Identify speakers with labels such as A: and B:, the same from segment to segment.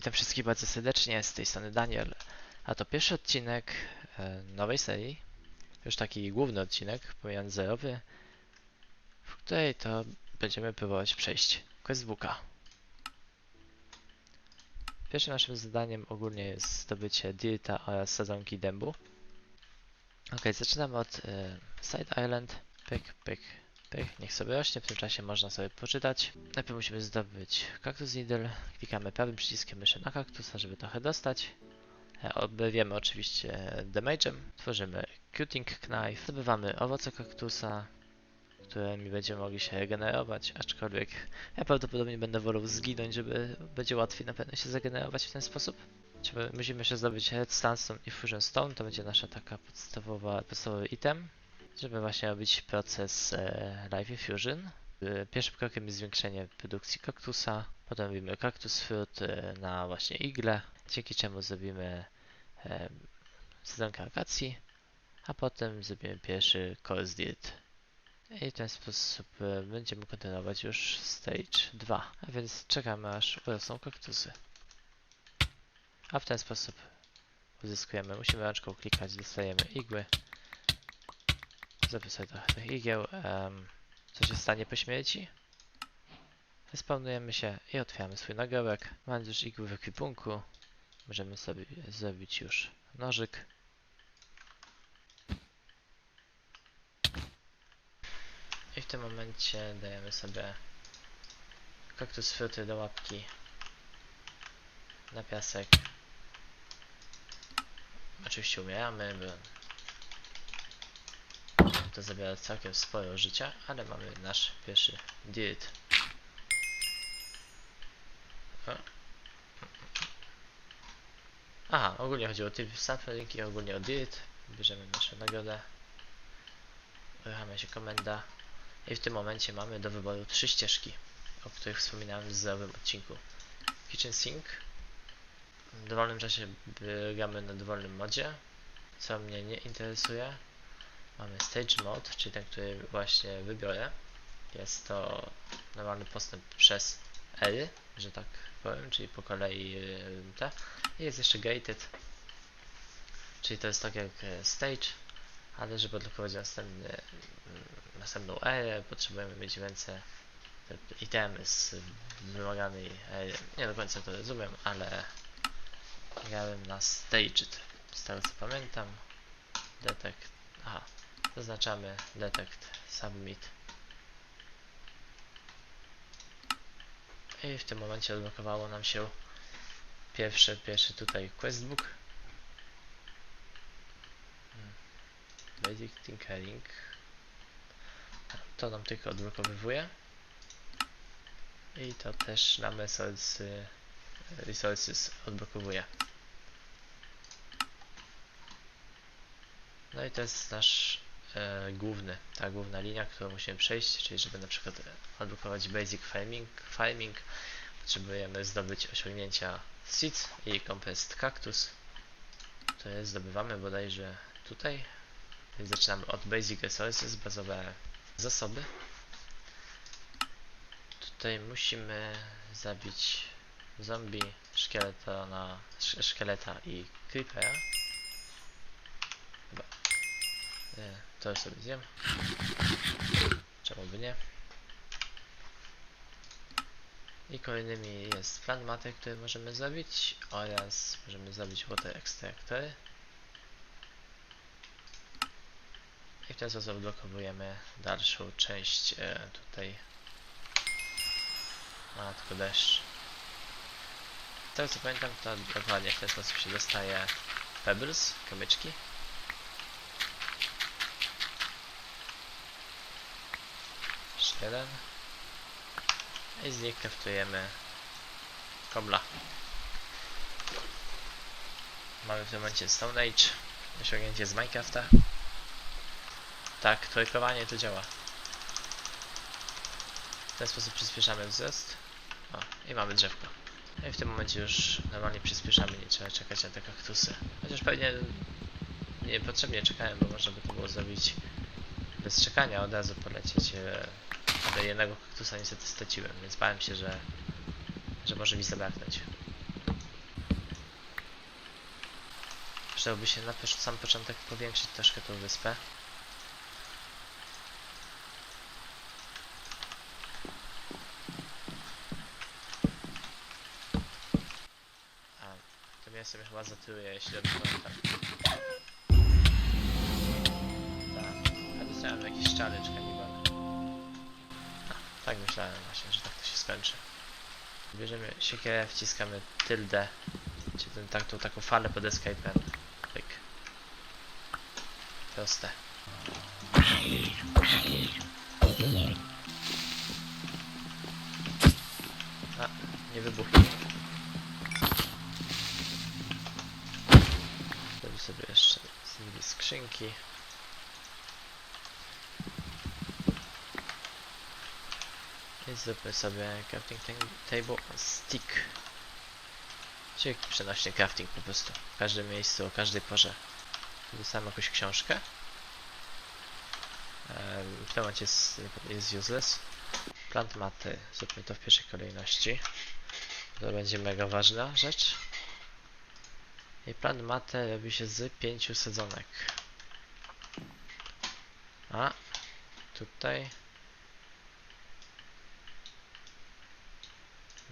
A: Witam wszystkich bardzo serdecznie, z tej strony Daniel. A to pierwszy odcinek e, nowej serii, już taki główny odcinek, pomijając zerowy, w której to będziemy próbować przejść questbooka. Pierwszym naszym zadaniem ogólnie jest zdobycie Dirta oraz sadzonki dębu. Ok, zaczynamy od e, Side Island. Pyk, pyk, Niech sobie rośnie, w tym czasie można sobie poczytać. Najpierw musimy zdobyć Cactus Needle. Klikamy prawym przyciskiem myszy na kaktusa, żeby trochę dostać. E, Oberwiemy oczywiście damage'em. Tworzymy Cutting Knife. Zdobywamy owoce kaktusa, którymi będziemy mogli się regenerować, aczkolwiek ja prawdopodobnie będę wolał zginąć, żeby będzie łatwiej na pewno się zregenerować w ten sposób. Musimy jeszcze zdobyć Stone i Fusion Stone, to będzie nasza taka podstawowa, podstawowy item, żeby właśnie robić proces e, Live Fusion. E, Pierwszym krokiem jest zwiększenie produkcji kaktusa, potem robimy Cactus Fruit e, na właśnie igle, dzięki czemu zrobimy e, sezonkę a potem zrobimy pierwszy Course Dirt. I w ten sposób e, będziemy kontynuować już stage 2, a więc czekamy aż urosną kaktusy. A w ten sposób uzyskujemy, musimy rączką klikać, dostajemy igły. Zrobię sobie trochę igieł. em, co się stanie po śmierci? Respawnujemy się i otwieramy swój nagrobek. Mając już igły w ekwipunku, możemy sobie zrobić już nożyk. I w tym momencie dajemy sobie kaktus fruty do łapki na piasek. Oczywiście umieramy, bo to zabiera całkiem sporo życia, ale mamy nasz pierwszy dirt. Aha, ogólnie chodzi o typ sampling i ogólnie o dirt. Bierzemy naszą nagrodę. Uruchamia się komenda. I w tym momencie mamy do wyboru trzy ścieżki, o których wspominałem w zerowym odcinku. Kitchen Sink. W dowolnym czasie biegamy na dowolnym modzie, co mnie nie interesuje. Mamy Stage Mode, czyli ten, który właśnie wybiorę. Jest to normalny postęp przez L, że tak powiem, czyli po kolei y, te. I jest jeszcze Gated, czyli to jest tak jak e, Stage, ale żeby odblokować następny, mm, następną erę, potrzebujemy mieć w ręce te itemy z wymaganej ery. Nie do końca to rozumiem, ale grałem na Staged, z tego co pamiętam. Detect, aha, zaznaczamy Detect, Submit. I w tym momencie odblokowało nam się pierwszy, pierwszy tutaj questbook. Hmm. Basic Tinkering. To nam tylko odblokowywuje. I to też nam resources, resources odblokowuje. No i to jest nasz e, główny, ta główna linia, którą musimy przejść, czyli żeby na przykład odblokować Basic Farming, farming potrzebujemy zdobyć osiągnięcia Seeds i Compressed Cactus. Jest zdobywamy bodajże tutaj. Więc zaczynamy od Basic Resources, bazowe zasoby. Tutaj musimy zabić zombie, szkieleta, na, sz- szkieleta i creepera. Chyba. Nie, to sobie zjem. Czemu by nie? I kolejnymi jest plant matter, który możemy zrobić oraz możemy zrobić water extractory. I w ten sposób odblokowujemy dalszą część e, tutaj. A, tylko deszcz. Z tego co pamiętam, to dokładnie w ten sposób się dostaje pebbles, kamyczki. Jeden. I z nich kraftujemy kobla. Mamy w tym momencie Stone Age, osiągnięcie z Minecrafta. Tak, trójkowanie to działa. W ten sposób przyspieszamy wzrost. O, i mamy drzewko. No i w tym momencie już normalnie przyspieszamy, nie trzeba czekać na te kaktusy. Chociaż pewnie niepotrzebnie czekałem, bo można by to było zrobić bez czekania, od razu polecieć. Ale jednego kaktusa niestety straciłem, więc bałem się, że, że może mi zabraknąć. Przydałoby się na sam początek powiększyć troszkę tą wyspę. A, to miasto mnie chyba zatyruje, jeśli dobrze pamiętam. Tak, a dostałem jakiś challenge kanibal. Tak myślałem właśnie, że tak to się skończy. Bierzemy siekierę, wciskamy tyldę, czy ten, tak, tą taką falę pod escape'em. Pyk. Proste. A, nie wybuchnie. Zrobię sobie jeszcze z skrzynki. I zróbmy sobie crafting ta- table stick. Czyli przenośny crafting po prostu. W każdym miejscu, o każdej porze. Dostałem jakąś książkę. Em, W temacie jest, jest useless. Plant maty. Zróbmy to w pierwszej kolejności. To będzie mega ważna rzecz. I plant matę robi się z pięciu sadzonek. A, tutaj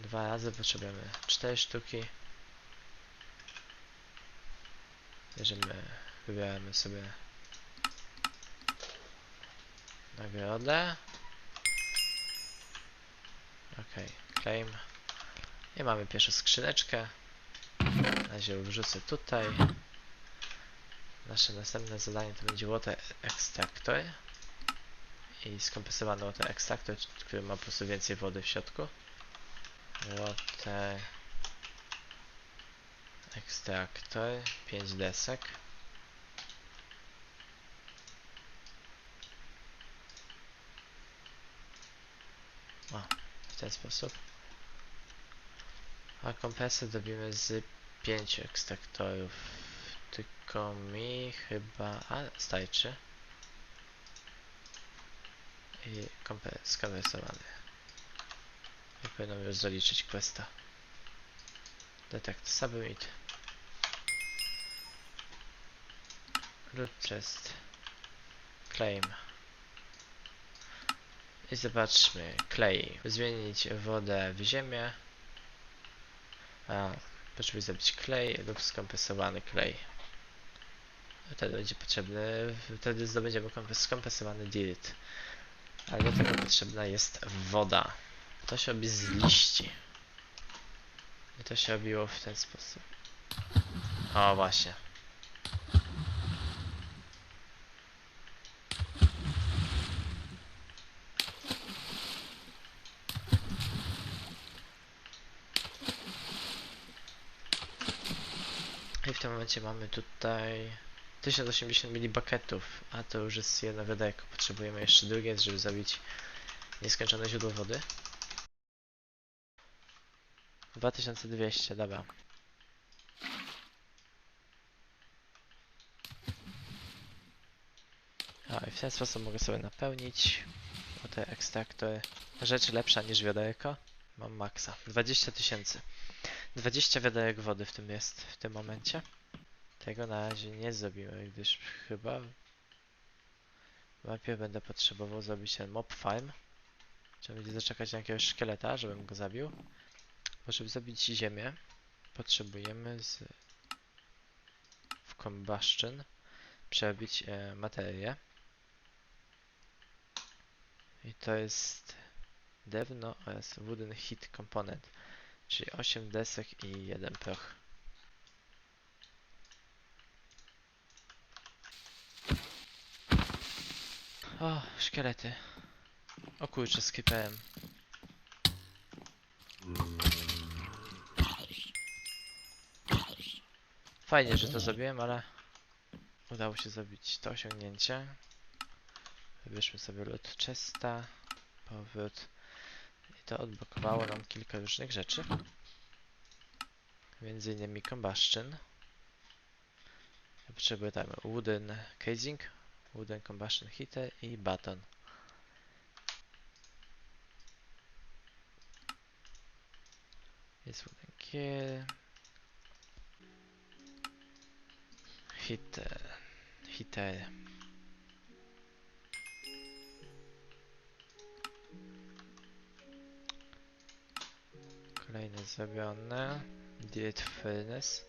A: dwa razy potrzebujemy cztery sztuki. Bierzemy, wybieramy sobie nagrodę. Ok, claim. I mamy pierwszą skrzyneczkę. Na razie wrzucę tutaj. Nasze następne zadanie to będzie water extractor. I skompensowany water extractor, który ma po prostu więcej wody w środku. Water ekstraktor, 5 desek. O, w ten sposób. A kompresy dobimy z 5 ekstraktorów. Tylko mi chyba... A, starczy. I kompe- skonwersowany. I powinno już zaliczyć questa. Detect submit. Root chest. Claim. I zobaczmy. Clay. Zmienić wodę w ziemię. A, potrzebuję zrobić clay lub skompensowany clay. Wtedy będzie potrzebny, wtedy zdobędziemy kompens- skompensowany dirt. Ale do tego potrzebna jest woda. To się robi z liści. I to się robiło w ten sposób. O, właśnie. I w tym momencie mamy tutaj 1080 mili bucketów, a to już jest jedno wiaderko. Potrzebujemy jeszcze drugie, żeby zrobić nieskończone źródło wody. 2200, dobra. A i w ten sposób mogę sobie napełnić o te ekstraktory. Rzecz lepsza niż wiaderko. Mam maksa. 20 tysięcy. 20 wiaderek wody w tym jest w tym momencie. Tego na razie nie zrobimy, gdyż chyba najpierw będę potrzebował zrobić ten mob farm. Trzeba będzie zaczekać na jakiegoś szkieleta, żebym go zabił. Bo żeby zabić ziemię, potrzebujemy z w combustion przerobić e, materię. I to jest drewno oraz wooden heat component, czyli 8 desek i 1 proch. O, szkielety. O kurczę, z creeperem. Fajnie, że to zrobiłem, ale udało się zrobić to osiągnięcie. Wybierzmy sobie loot chesta, powrót. I to odblokowało nam kilka różnych rzeczy. Między innymi combustion. Potrzebuję tam wooden casing, wooden combustion heater i baton. Jest wooden gear. Hiter. Hiter. Kolejny zrobiony. Delete furnace.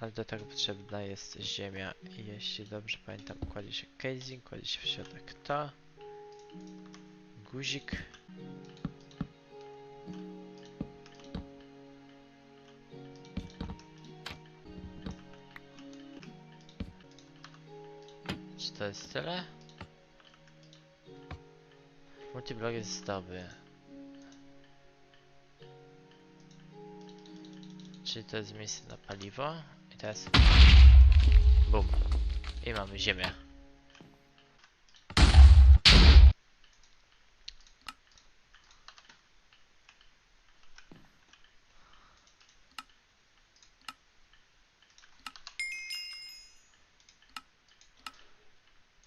A: Ale do tego potrzebna jest ziemia. Jeśli dobrze pamiętam, kładzie się casing, kładzie się w środek to. Guzik. Czy to jest tyle? Multiblog jest dobry. Czyli to jest miejsce na paliwo. I teraz... Bum. I mamy ziemię.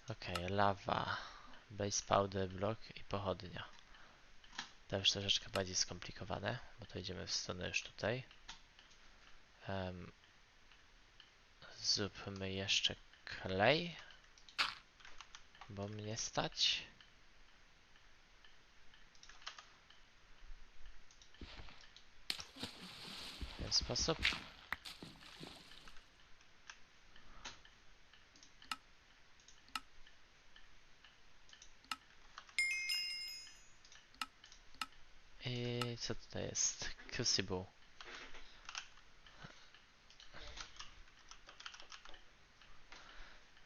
A: Okej, lawa, base powder block i pochodnia. To już troszeczkę bardziej skomplikowane, bo to idziemy w stronę już tutaj. Em, zróbmy jeszcze klej, bo mnie stać. W ten sposób. I co tutaj jest? Crucible.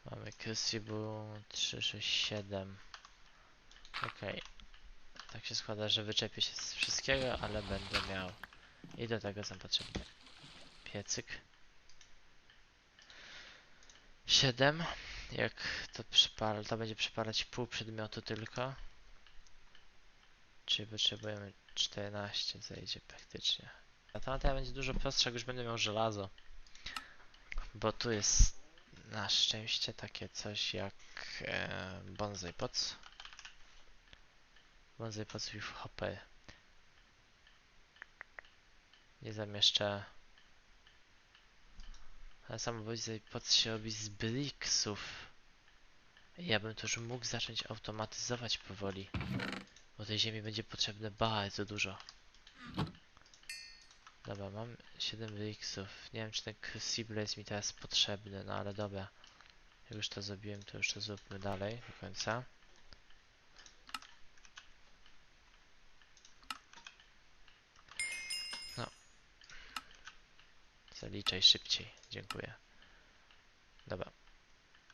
A: Mamy Crucible 367. Okej. Tak się składa, że wyczepię się z wszystkiego, ale będę miał. I do tego są potrzebny piecyk. 7. Jak to przypala, to będzie przypalać pół przedmiotu tylko. Czyli potrzebujemy 14, zejdzie praktycznie. A ta materia będzie dużo prostsza, jak już będę miał żelazo. Bo tu jest na szczęście takie coś jak e, bonsai pots. Bonsai pots with hopper. Nie zamieszczę. Ale sam bonsai pots się robi z bricksów. Ja bym już mógł zacząć automatyzować powoli. Bo tej ziemi będzie potrzebne bardzo dużo. Dobra, mam 7 bricksów. Nie wiem, czy ten crucible jest mi teraz potrzebny, no ale dobra. Jak już to zrobiłem, to już to zróbmy dalej do końca. No. Zaliczaj szybciej. Dziękuję. Dobra.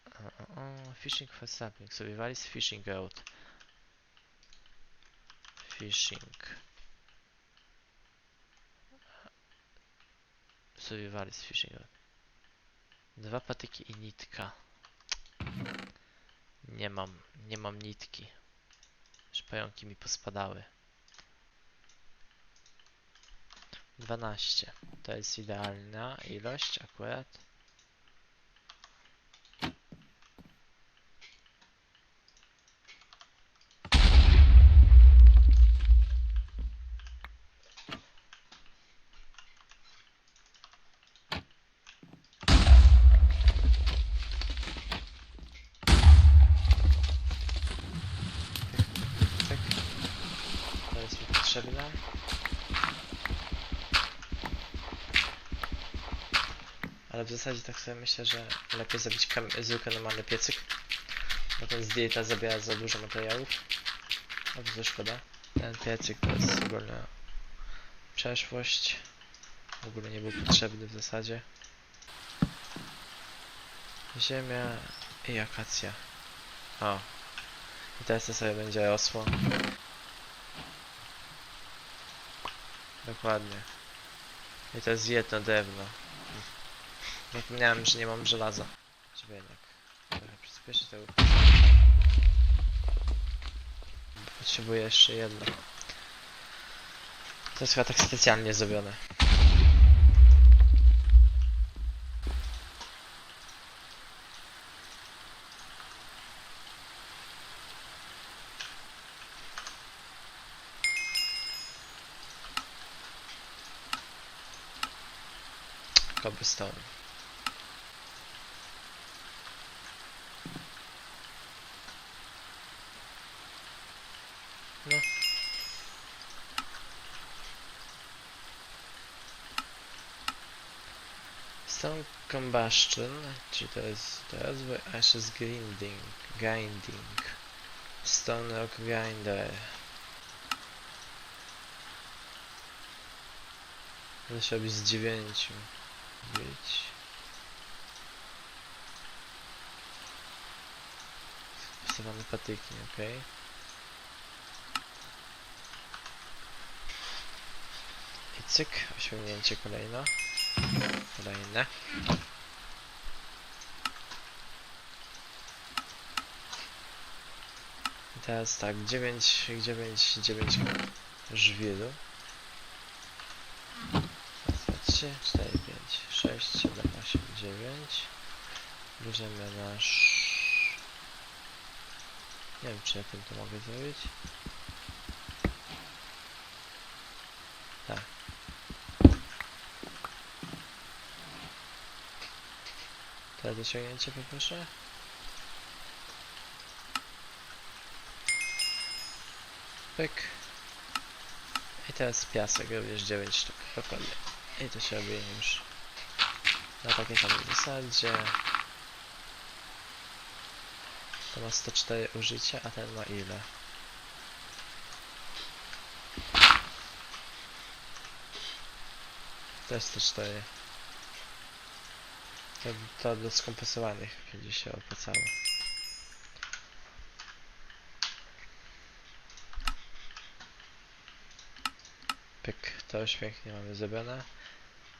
A: O, o, o, fishing for sapling. Survival z fishing road. Fishing. Survival z fishing road. Dwa patyki i nitka. Nie mam, nie mam nitki. Już pająki mi pospadały. 12. To jest idealna ilość akurat. Tak. To jest mi potrzebne. Ale w zasadzie tak sobie myślę, że lepiej zrobić zwykły normalny piecyk. Bo ten z dieta zabiera za dużo materiałów. A to szkoda. Ten piecyk to jest ogólnie przeszłość. W ogóle nie był potrzebny w zasadzie. Ziemia i akacja. O. I teraz to sobie będzie rosło. Dokładnie. I to jest jedno drewno. Zapomniałem, że nie mam żelaza. Żeby jednak trochę przyspieszyć tego. Potrzebuję jeszcze jedno. To jest chyba tak specjalnie zrobione. Cobblestone. No. Stone Combustion, czyli to jest, to jest Ashes Grinding, Grinding, Stone Rock Grinder. Muszę być z dziewięciu. Być. Wstawiamy patyki, okej. Okay. Cyk, osiągnięcie kolejno. Kolejne. I teraz tak, 9, 9, 9 żwiru. Raz, dwa, trzy, cztery, pięć, sześć, siedem, osiem, dziewięć. Bierzemy nasz... Nie wiem, czy ja tym to mogę zrobić. Teraz osiągnięcie poproszę. Pyk. I teraz piasek, również 9 sztuk, dokładnie. I to się robi już na takiej samej zasadzie. To ma 104 użycia, a ten ma ile? Też 104. To, to do skompresowanych będzie się opłacało. Pyk, to już pięknie mamy zrobione.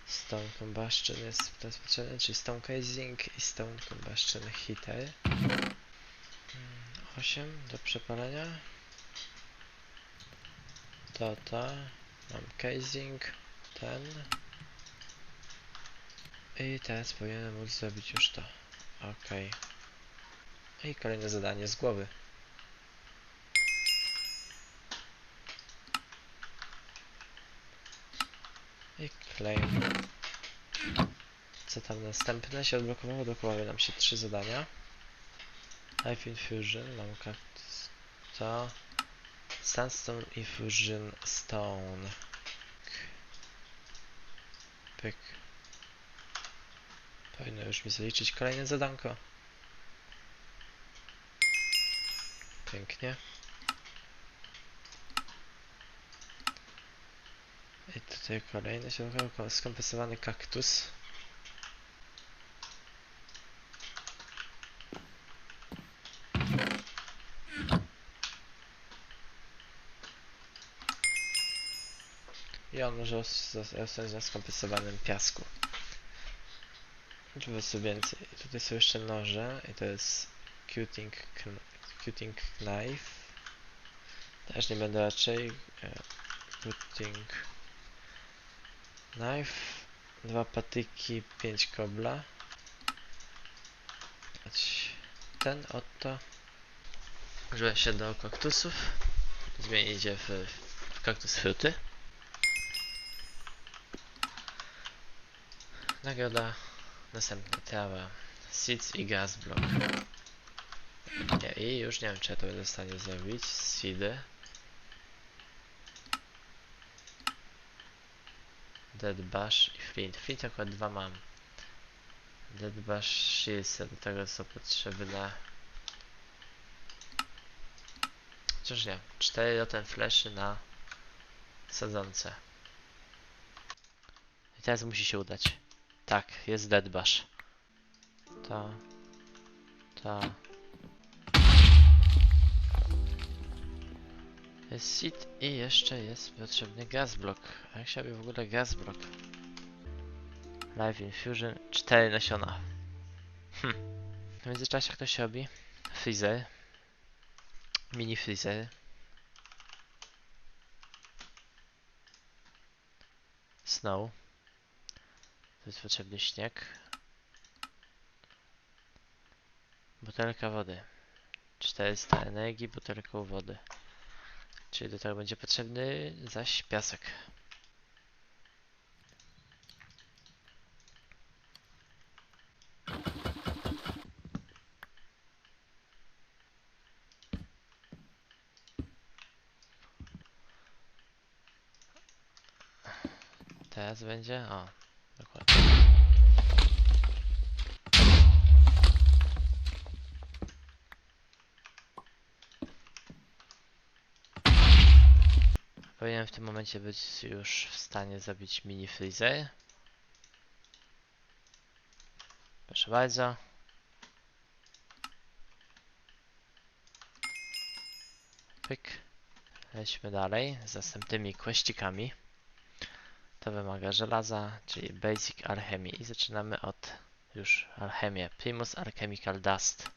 A: Stone Combustion jest teraz potrzebny, czyli Stone Casing i Stone Combustion Heater. 8 do przepalenia. To to. Mam casing. Ten. I teraz powinienem móc zrobić już to. Ok. I kolejne zadanie z głowy. I claim. Co tam następne się odblokowało? Odblokowały nam się trzy zadania. Life Infusion, mam. To. Sandstone Infusion Stone. Pyk. Powinno już mi zaliczyć kolejne zadanko. Pięknie. I tutaj kolejny środkowo skompensowany kaktus. I on może rosnąć na skompensowanym piasku. Tu jest więcej. Tutaj są jeszcze noże i to jest cutting, cutting knife. Też nie będę raczej. E, cutting knife. Dwa patyki, pięć kobla. Ten oto. Użyłem się do kaktusów. Zmienić je w, w kaktus fruty. Nagroda następna trawa. Seeds i gas block. Nie, I już nie wiem czy ja to będę w stanie zrobić. Seedy. Dead Bash i Flint. Flint akurat dwa mam. Dead Bash jest do tego co potrzebne. Chociaż nie. Cztery rotten fleszy na sadzące. I teraz musi się udać. Tak, jest Dead Bash. Ta. Ta. Jest sit i jeszcze jest potrzebny gaz block. A jak się w ogóle gaz block? Live Infusion, 4 nasiona. Hm. W międzyczasie ktoś robi? Freezer. Mini freezer. Snow. To jest potrzebny śnieg. Butelka wody. 400 energii, butelką wody. Czyli do tego będzie potrzebny zaś piasek. Teraz będzie, o, dokładnie. Powinien w tym momencie być już w stanie zabić mini freezer. Proszę bardzo. Pyk. Lećmy dalej z następnymi questikami. To wymaga żelaza, czyli Basic Alchemy i zaczynamy od już alchemię. Primus Alchemical Dust.